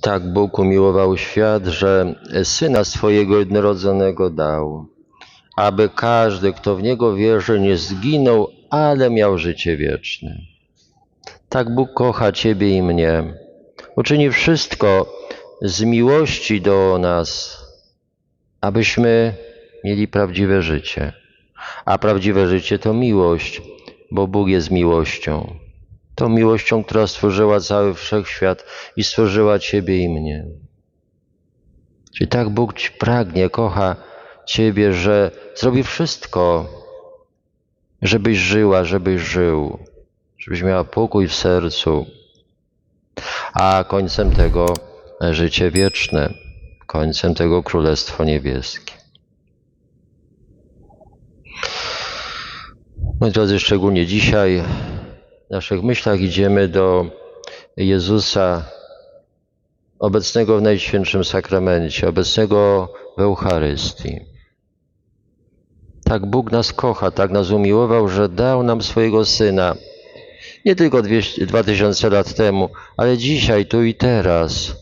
Tak Bóg umiłował świat, że Syna swojego jednorodzonego dał, aby każdy, kto w Niego wierzy, nie zginął, ale miał życie wieczne. Tak Bóg kocha Ciebie i mnie. Uczyni wszystko z miłości do nas, abyśmy mieli prawdziwe życie. A prawdziwe życie to miłość, bo Bóg jest miłością. Tą miłością, która stworzyła cały wszechświat i stworzyła Ciebie i mnie. Czyli tak Bóg Ci pragnie, kocha Ciebie, że zrobi wszystko, żebyś żyła, żebyś żył, żebyś miała pokój w sercu, a końcem tego życie wieczne, końcem tego Królestwo Niebieskie. Moi drodzy, szczególnie dzisiaj naszych myślach idziemy do Jezusa obecnego w Najświętszym Sakramencie, obecnego w Eucharystii. Tak Bóg nas kocha, tak nas umiłował, że dał nam swojego Syna. Nie tylko 200, 2000 lat temu, ale dzisiaj, tu i teraz.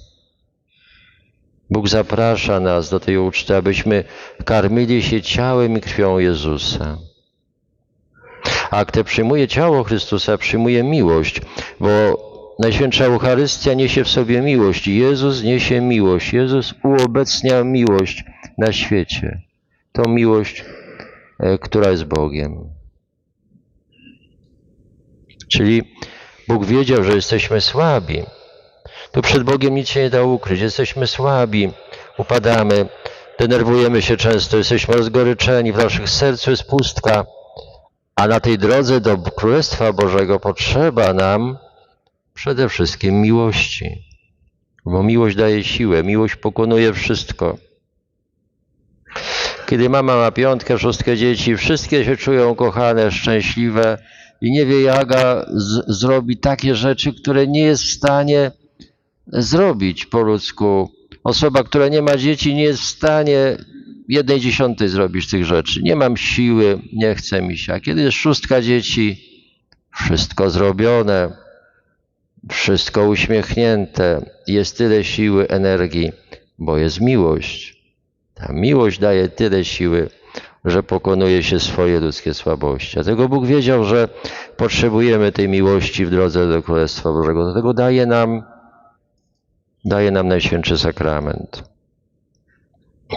Bóg zaprasza nas do tej uczty, abyśmy karmili się ciałem i krwią Jezusa. A kto przyjmuje ciało Chrystusa, przyjmuje miłość, bo Najświętsza Eucharystia niesie w sobie miłość. Jezus niesie miłość. Jezus uobecnia miłość na świecie. Tą miłość, e, która jest Bogiem. Czyli Bóg wiedział, że jesteśmy słabi. Tu przed Bogiem nic się nie da ukryć. Jesteśmy słabi, upadamy, denerwujemy się często, jesteśmy rozgoryczeni, w naszych sercu jest pustka. A na tej drodze do Królestwa Bożego potrzeba nam przede wszystkim miłości. Bo miłość daje siłę, miłość pokonuje wszystko. Kiedy mama ma piątkę, szóstkę dzieci, wszystkie się czują kochane, szczęśliwe i nie wie, jaka zrobi takie rzeczy, które nie jest w stanie zrobić po ludzku. Osoba, która nie ma dzieci, nie jest w stanie jednej dziesiątej zrobić tych rzeczy. Nie mam siły, nie chce mi się. A kiedy jest szóstka dzieci, wszystko zrobione, wszystko uśmiechnięte, jest tyle siły, energii, bo jest miłość. Ta miłość daje tyle siły, że pokonuje się swoje ludzkie słabości. Dlatego Bóg wiedział, że potrzebujemy tej miłości w drodze do Królestwa Bożego. Dlatego daje nam, daje nam Najświętszy Sakrament.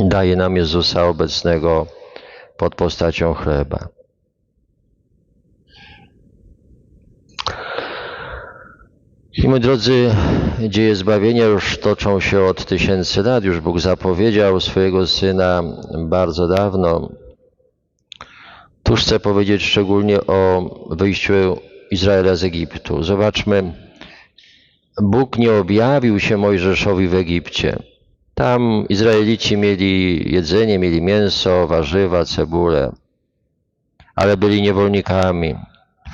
Daje nam Jezusa obecnego pod postacią chleba. I moi drodzy, dzieje zbawienia już toczą się od tysięcy lat. Już Bóg zapowiedział swojego Syna bardzo dawno. Tu chcę powiedzieć szczególnie o wyjściu Izraela z Egiptu. Zobaczmy, Bóg nie objawił się Mojżeszowi w Egipcie. Tam Izraelici mieli jedzenie, mieli mięso, warzywa, cebulę, ale byli niewolnikami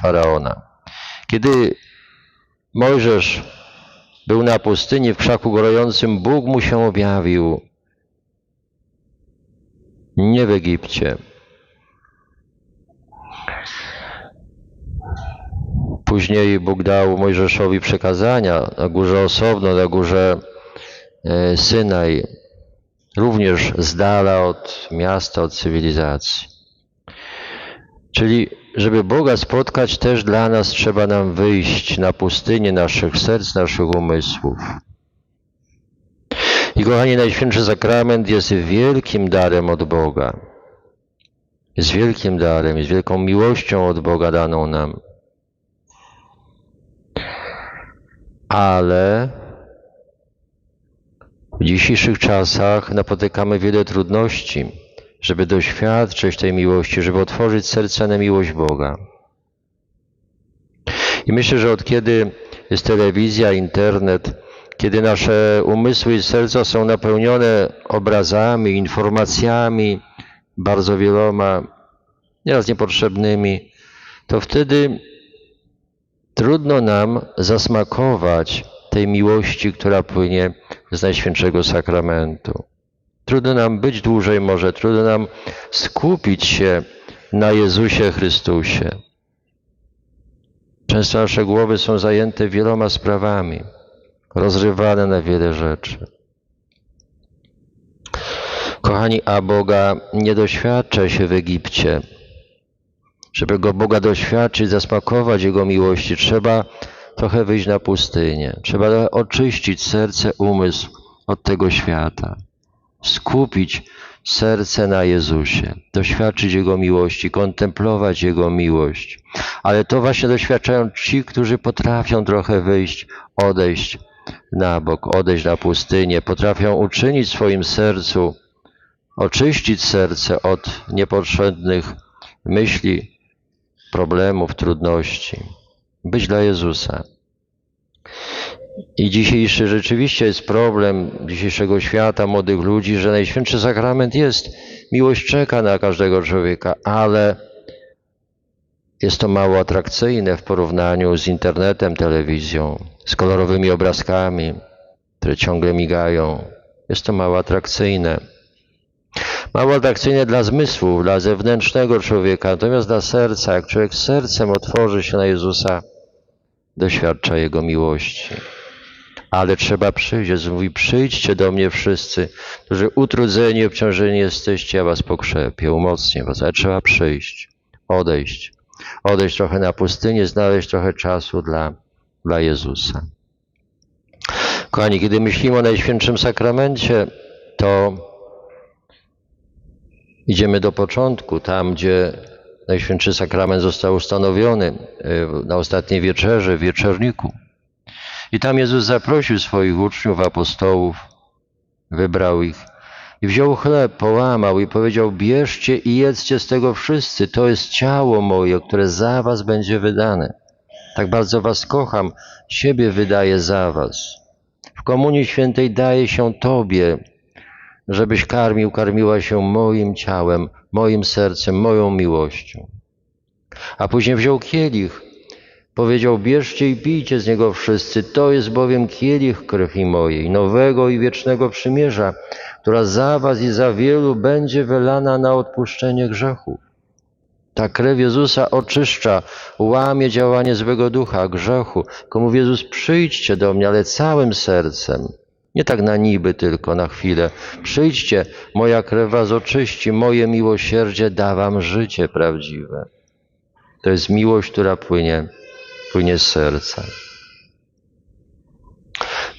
faraona. Kiedy Mojżesz był na pustyni w krzaku gorącym, Bóg mu się objawił. Nie w Egipcie. Później Bóg dał Mojżeszowi przekazania na górze osobno, na górze Synaj, również z dala od miasta, od cywilizacji. Czyli żeby Boga spotkać, też dla nas trzeba nam wyjść na pustynię naszych serc, naszych umysłów. I kochani, Najświętszy Sakrament jest wielkim darem od Boga. Jest wielkim darem, jest wielką miłością od Boga daną nam. Ale w dzisiejszych czasach napotykamy wiele trudności żeby doświadczyć tej miłości, żeby otworzyć serce na miłość Boga. I myślę, że od kiedy jest telewizja, internet, kiedy nasze umysły i serca są napełnione obrazami, informacjami, bardzo wieloma, nieraz niepotrzebnymi, to wtedy trudno nam zasmakować tej miłości, która płynie z Najświętszego Sakramentu. Trudno nam być dłużej może, trudno nam skupić się na Jezusie Chrystusie. Często nasze głowy są zajęte wieloma sprawami. rozrywane na wiele rzeczy. Kochani, a Boga nie doświadcza się w Egipcie. Żeby go Boga doświadczyć, zasmakować Jego miłości, trzeba trochę wyjść na pustynię. Trzeba oczyścić serce, umysł od tego świata. Skupić serce na Jezusie, doświadczyć Jego miłości, kontemplować Jego miłość. Ale to właśnie doświadczają ci, którzy potrafią trochę wyjść, odejść na bok, odejść na pustynię, potrafią uczynić w swoim sercu, oczyścić serce od niepotrzebnych myśli, problemów, trudności. Być dla Jezusa. I dzisiejszy rzeczywiście jest problem dzisiejszego świata, młodych ludzi, że Najświętszy Sakrament jest. Miłość czeka na każdego człowieka, ale jest to mało atrakcyjne w porównaniu z internetem, telewizją, z kolorowymi obrazkami, które ciągle migają. Jest to mało atrakcyjne. Mało atrakcyjne dla zmysłów, dla zewnętrznego człowieka, natomiast dla serca, jak człowiek sercem otworzy się na Jezusa, doświadcza Jego miłości. Ale trzeba przyjść. Jezus mówi, przyjdźcie do mnie wszyscy, którzy utrudzeni, obciążeni jesteście, ja was pokrzepię, umocnię was. Ale trzeba przyjść, odejść. Odejść trochę na pustynię, znaleźć trochę czasu dla, dla Jezusa. Kochani, kiedy myślimy o Najświętszym Sakramencie, to idziemy do początku, tam gdzie Najświętszy Sakrament został ustanowiony y, na ostatniej wieczerzy, w wieczorniku. I tam Jezus zaprosił swoich uczniów, apostołów, wybrał ich i wziął chleb, połamał i powiedział: Bierzcie i jedzcie z tego wszyscy, to jest ciało moje, które za was będzie wydane. Tak bardzo was kocham, siebie wydaję za was. W Komunii Świętej daje się Tobie, żebyś karmił, karmiła się moim ciałem, moim sercem, moją miłością. A później wziął kielich, powiedział: Bierzcie i pijcie z niego wszyscy, to jest bowiem kielich krwi mojej, nowego i wiecznego przymierza, która za was i za wielu będzie wylana na odpuszczenie grzechów. Ta krew Jezusa oczyszcza, łamie działanie złego ducha, grzechu. Mówi Jezus, przyjdźcie do mnie, ale całym sercem. Nie tak na niby tylko, na chwilę. Przyjdźcie, moja krew was oczyści, moje miłosierdzie da wam życie prawdziwe. To jest miłość, która płynie, płynie z serca.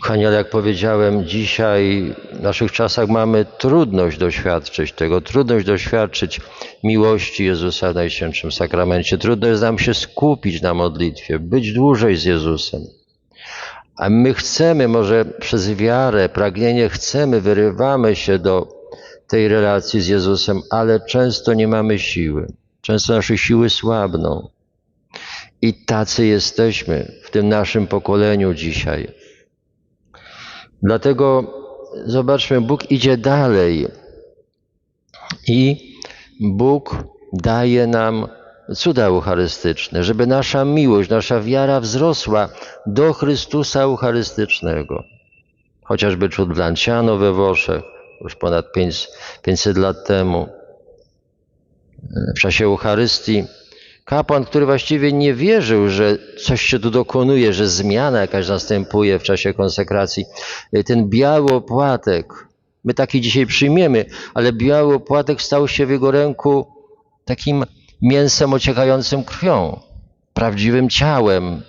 Kochani, ale jak powiedziałem, dzisiaj w naszych czasach mamy trudność doświadczyć tego, trudność doświadczyć miłości Jezusa w Najświętszym Sakramencie. Trudno jest nam się skupić na modlitwie, być dłużej z Jezusem. A my chcemy, może przez wiarę, pragnienie chcemy, wyrywamy się do tej relacji z Jezusem, ale często nie mamy siły. Często nasze siły słabną. I tacy jesteśmy w tym naszym pokoleniu dzisiaj. Dlatego zobaczmy, Bóg idzie dalej i Bóg daje nam cuda eucharystyczne, żeby nasza miłość, nasza wiara wzrosła do Chrystusa Eucharystycznego. Chociażby cud w Lanciano we Włoszech, już ponad 500 lat temu. W czasie Eucharystii kapłan, który właściwie nie wierzył, że coś się tu dokonuje, że zmiana jakaś następuje w czasie konsekracji, ten biały opłatek, my taki dzisiaj przyjmiemy, ale biały opłatek stał się w jego ręku takim mięsem ociekającym krwią, prawdziwym ciałem,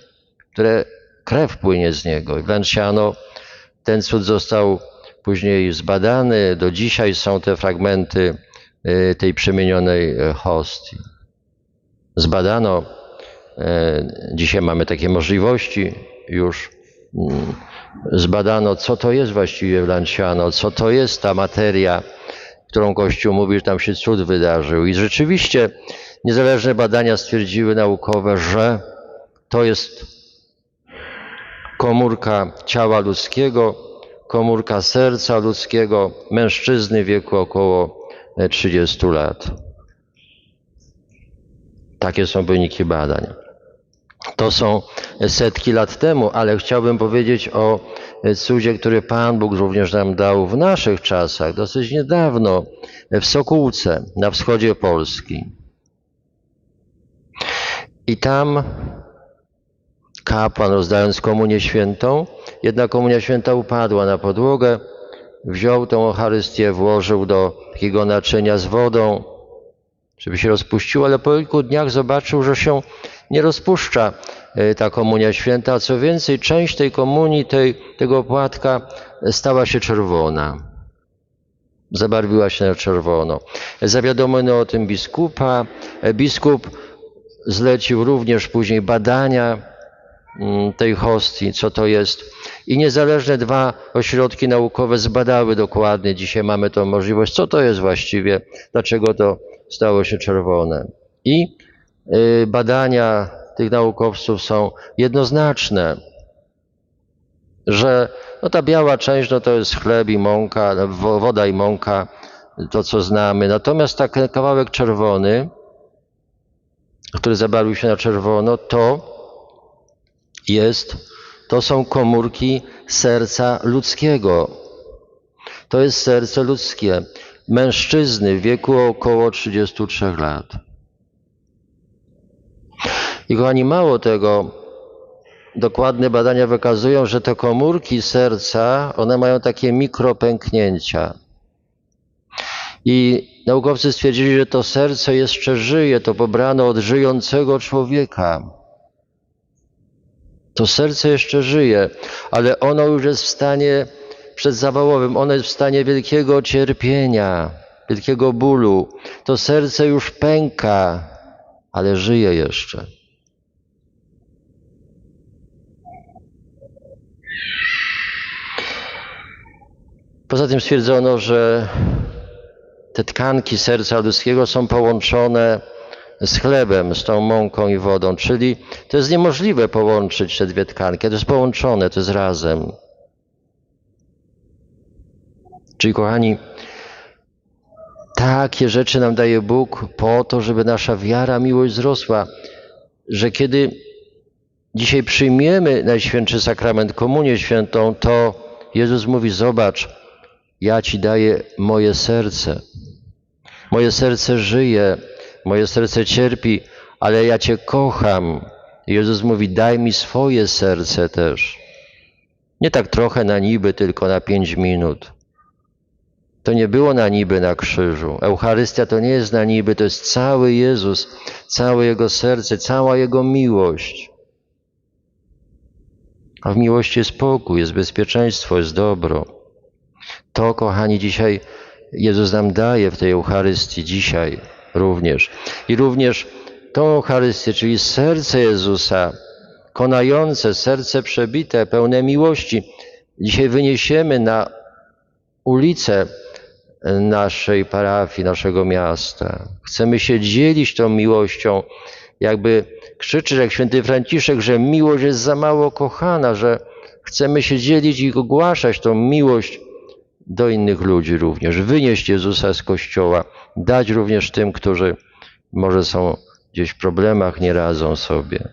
które krew płynie z niego. I wręcz siano, ten cud został później zbadany. Do dzisiaj są te fragmenty y, tej przemienionej y, hostii. Zbadano, y, dzisiaj mamy takie możliwości już, mm, zbadano, co to jest właściwie w Lanciano, co to jest ta materia, którą Kościół mówi, że tam się cud wydarzył. I rzeczywiście Niezależne badania stwierdziły naukowe, że to jest komórka ciała ludzkiego, komórka serca ludzkiego mężczyzny w wieku około 30 lat. Takie są wyniki badań. To są setki lat temu, ale chciałbym powiedzieć o cudzie, który Pan Bóg również nam dał w naszych czasach, dosyć niedawno, w Sokółce, na wschodzie Polski. I tam kapłan rozdając komunię świętą, jedna komunia święta upadła na podłogę, wziął tą Eucharystię, włożył do takiego naczynia z wodą, żeby się rozpuściło, ale po kilku dniach zobaczył, że się nie rozpuszcza e, ta komunia święta, co więcej, część tej komunii, tej, tego płatka stała się czerwona. Zabarwiła się na czerwono. Zawiadomiono o tym biskupa. E, Biskup zlecił również później badania mm, tej hostii, co to jest. I niezależne dwa ośrodki naukowe zbadały dokładnie, dzisiaj mamy tą możliwość, co to jest właściwie, dlaczego to stało się czerwone. I y, badania tych naukowców są jednoznaczne, że no ta biała część no to jest chleb i mąka, wo- woda i mąka, to co znamy. Natomiast taki kawałek czerwony, który zabarwił się na czerwono, to jest, to są komórki serca ludzkiego. To jest serce ludzkie mężczyzny w wieku około 33 lat. I kochani, mało tego, dokładne badania wykazują, że te komórki serca, one mają takie mikropęknięcia. I naukowcy stwierdzili, że to serce jeszcze żyje, to pobrano od żyjącego człowieka. To serce jeszcze żyje, ale ono już jest w stanie przedzawałowym, ono jest w stanie wielkiego cierpienia, wielkiego bólu. To serce już pęka, ale żyje jeszcze. Poza tym stwierdzono, że te tkanki serca ludzkiego są połączone z chlebem, z tą mąką i wodą, czyli to jest niemożliwe połączyć te dwie tkanki, to jest połączone, to jest razem. Czyli kochani, takie rzeczy nam daje Bóg po to, żeby nasza wiara, miłość wzrosła, że kiedy dzisiaj przyjmiemy Najświętszy Sakrament, Komunię Świętą, to Jezus mówi, zobacz, ja Ci daję moje serce. Moje serce żyje, moje serce cierpi, ale ja Cię kocham. Jezus mówi, daj mi swoje serce też. Nie tak trochę na niby, tylko na pięć minut. To nie było na niby na krzyżu. Eucharystia to nie jest na niby, to jest cały Jezus, całe Jego serce, cała Jego miłość. A w miłości jest pokój, jest bezpieczeństwo, jest dobro. To, kochani, dzisiaj Jezus nam daje w tej Eucharystii, dzisiaj również. I również tą Eucharystię, czyli serce Jezusa, konające, serce przebite, pełne miłości, dzisiaj wyniesiemy na ulicę naszej parafii, naszego miasta. Chcemy się dzielić tą miłością, jakby krzyczyć jak święty Franciszek, że miłość jest za mało kochana, że chcemy się dzielić i ogłaszać tą miłość do innych ludzi również, wynieść Jezusa z Kościoła, dać również tym, którzy może są gdzieś w problemach, nie radzą sobie.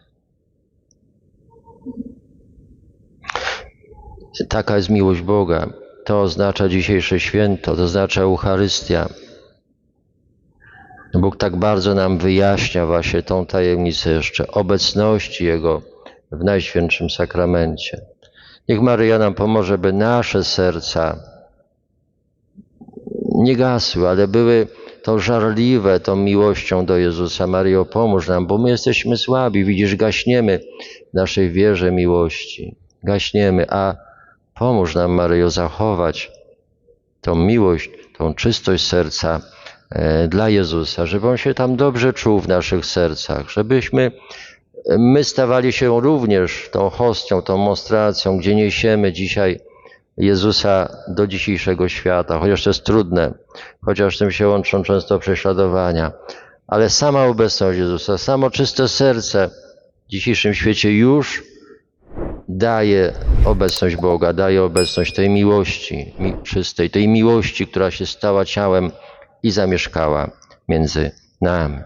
Taka jest miłość Boga. To oznacza dzisiejsze święto, to oznacza Eucharystia. Bóg tak bardzo nam wyjaśnia właśnie tą tajemnicę jeszcze obecności Jego w Najświętszym Sakramencie. Niech Maryja nam pomoże, by nasze serca nie gasły, ale były to żarliwe tą miłością do Jezusa. Maryjo, pomóż nam, bo my jesteśmy słabi, widzisz, gaśniemy w naszej wierze miłości. Gaśniemy, a pomóż nam, Maryjo, zachować tą miłość, tą czystość serca e, dla Jezusa, żeby On się tam dobrze czuł w naszych sercach, żebyśmy my stawali się również tą hostią, tą monstracją, gdzie niesiemy dzisiaj Jezusa do dzisiejszego świata, chociaż to jest trudne, chociaż z tym się łączą często prześladowania, ale sama obecność Jezusa, samo czyste serce w dzisiejszym świecie już daje obecność Boga, daje obecność tej miłości mi- czystej, tej miłości, która się stała ciałem i zamieszkała między nami.